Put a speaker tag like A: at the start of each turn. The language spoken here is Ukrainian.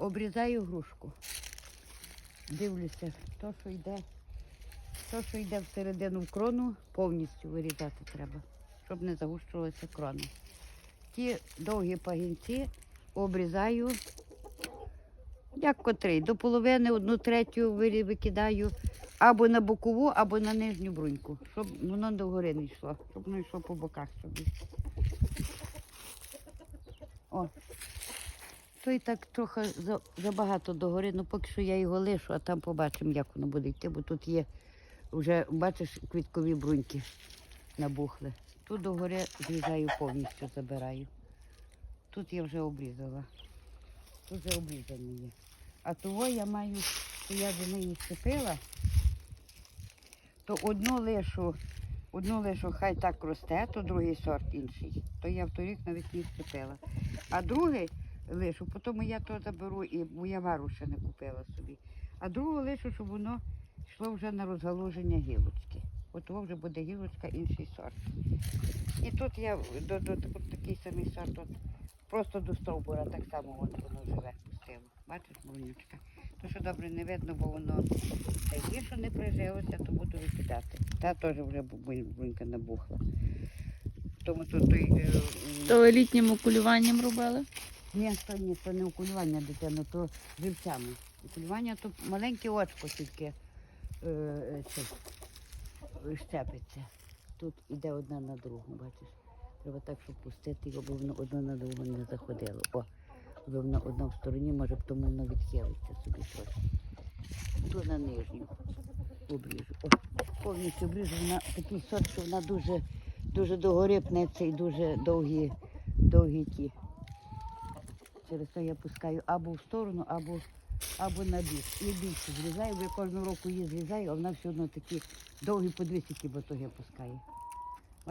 A: Обрізаю грушку. Дивлюся, то, що йде, то, що йде всередину в крону, повністю вирізати треба, щоб не загущувалася крона. Ті довгі пагінці обрізаю, як котрий, до половини, одну третю викидаю або на бокову, або на нижню бруньку, щоб воно догори не йшло, щоб воно йшло по боках собі. О. То і так трохи забагато догори, ну поки що я його лишу, а там побачимо, як воно буде йти, бо тут є вже, бачиш, квіткові бруньки набухли. Тут догори зрізаю повністю, забираю. Тут я вже обрізала. Тут вже обрізані є. А того я маю, що я до неї щепила, то одну лишу, одну лишу хай так росте, то другий сорт інший. То я вторік навіть не щепила. А другий лишу, потім я то заберу, і бо я не купила собі. А другу лишу, щоб воно йшло вже на розгалуження гілочки. От того вже буде гілочка інший сорт. І тут я до, до, от такий самий сорт, от, просто до стовбура так само от воно живе пустило. Бачиш, вонючка. То що добре не видно, бо воно та не прижилося, то буду викидати. Та теж вже бу- бунька набухла. Тому той, е,
B: То ви літнім окулюванням робили?
A: Ні, то ні, то не окулювання дитину, то живцями. Окулювання то маленьке очко тільки е, це, е, щепиться. Тут іде одна на другу, бачиш. Треба так, щоб пустити його, бо воно одна на другу не заходило. О, бо воно одна в стороні, може, б тому воно відхилиться собі трохи. Ту на нижню обріжу. О, повністю обріжу. Вона такий сорт, що вона дуже, дуже догори пнеться і дуже довгі, довгі ті. Через це я пускаю або в сторону, або, або на бік. І більше зрізаю, бо я кожного року її зрізаю, а вона все одно такі довгі по 200 батоги пускає.